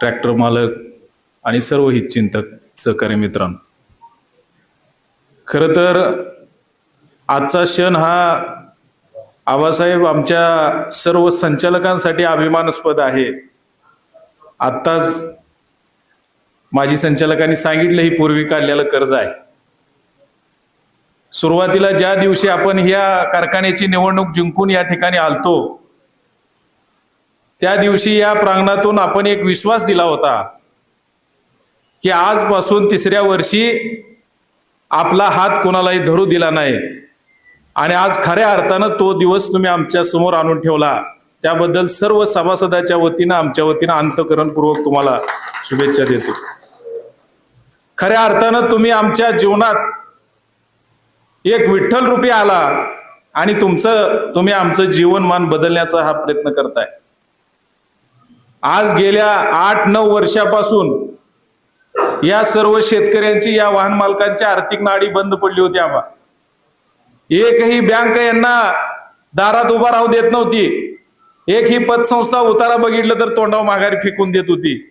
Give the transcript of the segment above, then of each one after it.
Tractor मालक आणि सर्व हितचिंतक सहकारी मित्रांनो. खर तर आजचा क्षण हा आबासाहेब आमच्या सर्व संचालकांसाठी अभिमानास्पद आहे. आत्ताच माजी संचालकांनी सांगितलं ही पूर्वी काढलेलं कर्ज आहे. सुरुवातीला ज्या दिवशी आपण ह्या कारखान्याची निवडणूक जिंकून या ठिकाणी आलतो त्या दिवशी या प्रांगणातून आपण एक विश्वास दिला होता की आजपासून तिसऱ्या वर्षी आपला हात कोणालाही धरू दिला नाही. आणि आज खऱ्या अर्थानं तो दिवस तुम्ही आमच्यासमोर आणून ठेवला. त्याबद्दल सर्व सभासदाच्या वतीनं आमच्या वतीनं अंतकरणपूर्वक तुम्हाला शुभेच्छा देतो. खऱ्या अर्थानं तुम्ही आमच्या जीवनात एक विठ्ठल रूपी आला आणि तुमचं तुम्ही आमचं जीवनमान बदलण्याचा हा प्रयत्न करताय. आज गेल्या आठ नऊ वर्षापासून या सर्व शेतकऱ्यांची या वाहन मालकांची आर्थिक नाडी बंद पडली होती आबा एकही बँक यांना दारात उभा राहू देत नव्हती. एक ही पतसंस्था उतारा बघितलं तर तोंडावर माघारी फेकून देत होती.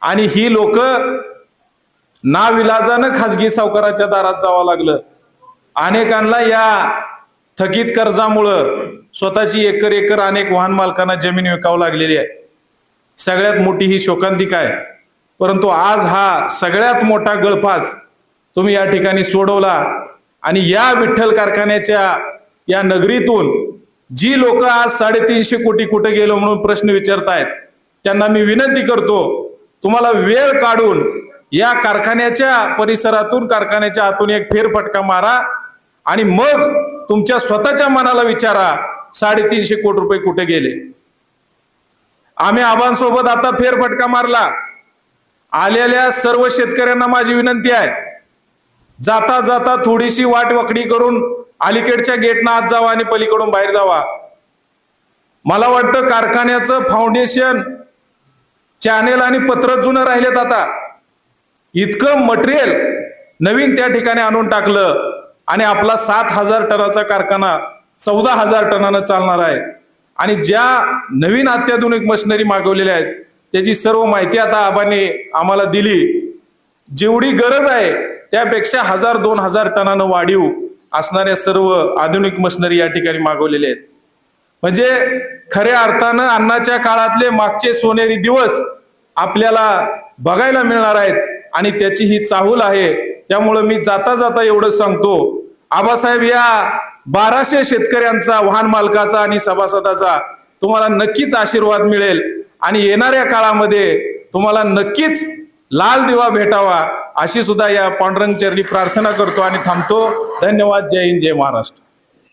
आणि ही लोक नाविलाजानं खाजगी सावकाराच्या दारात जावं लागलं. अनेकांना या थकीत कर्जामुळं स्वतःची एकर एकर अनेक वाहन मालकांना जमीन विकावं लागलेली आहे. सगळ्यात मोठी ही शोकांतिका आहे. परंतु आज हा सगळ्यात मोठा गळफास तुम्ही या ठिकाणी सोडवला आणि या विठ्ठल कारखान्याच्या या नगरीतून जी लोक आज साडेतीनशे कोटी कुठे गेलो म्हणून प्रश्न विचारतायत त्यांना मी विनंती करतो तुम्हाला वेळ काढून या कारखान्याच्या परिसरातून कारखान्याच्या आतून एक फेरफटका मारा आणि मग तुमच्या स्वतःच्या मनाला विचारा साडेतीनशे कोटी रुपये कुठे गेले. आम्ही आबांसोबत आता फेरफटका मारला. आलेल्या सर्व शेतकऱ्यांना माझी विनंती आहे. जाता जाता थोडीशी वाट वाकडी करून अलीकडच्या गेटनं आत जावा आणि पलीकडून बाहेर जावा. मला वाटतं कारखान्याचं फाउंडेशन चॅनेल आणि पत्र जुनं राहिलेत आता. इतकं मटेरियल नवीन त्या ठिकाणी आणून टाकलं आणि आपला सात हजार टनाचा कारखाना चौदा हजार टनानं चालणार आहे. आणि ज्या नवीन अत्याधुनिक मशिनरी मागवलेल्या आहेत त्याची सर्व माहिती आता आबाने आम्हाला दिली. जेवढी गरज आहे त्यापेक्षा हजार दोन हजार टनानं वाढीव असणाऱ्या सर्व आधुनिक मशिनरी या ठिकाणी मागवलेल्या आहेत. म्हणजे खऱ्या अर्थानं अन्नाच्या काळातले मागचे सोनेरी दिवस आपल्याला बघायला मिळणार आहेत आणि त्याची ही चाहूल आहे. त्यामुळं मी जाता जाता एवढं सांगतो आबासाहेब या बाराशे शेतकऱ्यांचा वाहन मालकाचा आणि सभासदाचा तुम्हाला नक्कीच आशीर्वाद मिळेल. आणि येणाऱ्या काळामध्ये तुम्हाला नक्कीच लाल दिवा भेटावा अशी सुद्धा या पांडुरंग चरणी प्रार्थना करतो आणि थांबतो. धन्यवाद. जय हिंद जय महाराष्ट्र.